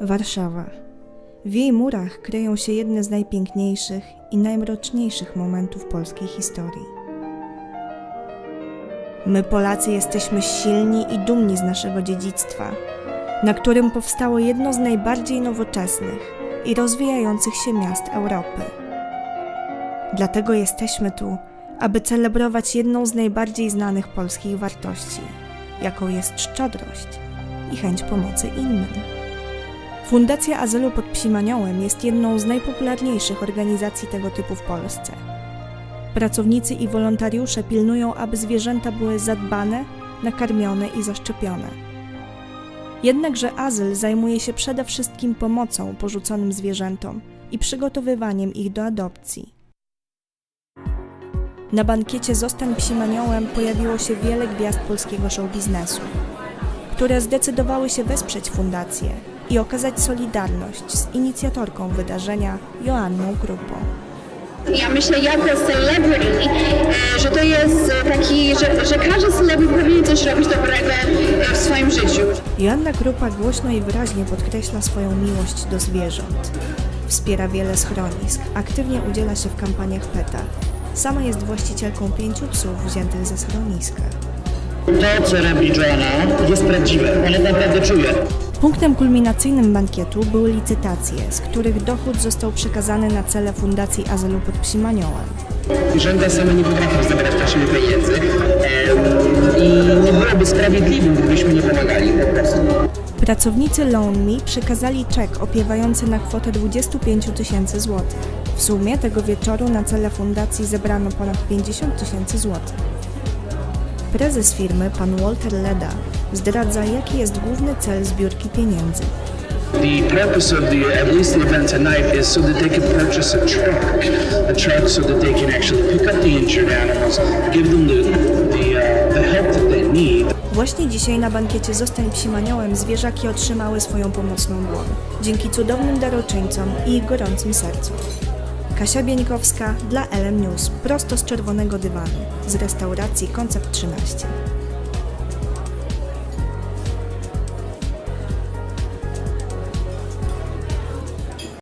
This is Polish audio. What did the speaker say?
Warszawa. W jej murach kryją się jedne z najpiękniejszych i najmroczniejszych momentów polskiej historii. My, Polacy, jesteśmy silni i dumni z naszego dziedzictwa, na którym powstało jedno z najbardziej nowoczesnych i rozwijających się miast Europy. Dlatego jesteśmy tu, aby celebrować jedną z najbardziej znanych polskich wartości, jaką jest szczodrość i chęć pomocy innym. Fundacja Azylu pod Psim Aniołem jest jedną z najpopularniejszych organizacji tego typu w Polsce. Pracownicy i wolontariusze pilnują, aby zwierzęta były zadbane, nakarmione i zaszczepione. Jednakże azyl zajmuje się przede wszystkim pomocą porzuconym zwierzętom i przygotowywaniem ich do adopcji. Na bankiecie Zostań Psim Aniołem pojawiło się wiele gwiazd polskiego show biznesu, które zdecydowały się wesprzeć fundację i okazać solidarność z inicjatorką wydarzenia Joanną Krupą. Ja myślę jako celebrity, e, że to jest e, taki, że, że każdy celebryt powinien coś robić dobrego e, w swoim życiu. Joanna Krupa głośno i wyraźnie podkreśla swoją miłość do zwierząt. Wspiera wiele schronisk, aktywnie udziela się w kampaniach PETA. Sama jest właścicielką pięciu psów wziętych ze schroniska. To, co robi Joanna, jest prawdziwe. Ona naprawdę czuje. Punktem kulminacyjnym bankietu były licytacje, z których dochód został przekazany na cele Fundacji Azylu pod Psim Aniołem. Zwierzęta same nie potrafią zabierać taśmy pieniędzy i nie byłoby sprawiedliwym, gdybyśmy nie pomagali po prostu. Pracownicy Loan Me przekazali czek opiewający na kwotę 25 tysięcy złotych. W sumie tego wieczoru na cele fundacji zebrano ponad 50 tysięcy złotych. Prezes firmy, pan Walter Leda, zdradza, jaki jest główny cel zbiórki pieniędzy. The purpose of the, at least the event tonight, is so that they can purchase a truck, a truck so that they can actually pick up the injured animals, give them the the, uh, the help that they need. Właśnie dzisiaj na bankiecie Zostań Psim Aniołem zwierzaki otrzymały swoją pomocną dłoń, dzięki cudownym daroczyńcom i ich gorącym sercu. Kasia Bieńkowska dla LM News, prosto z czerwonego dywanu, z restauracji Koncept 13.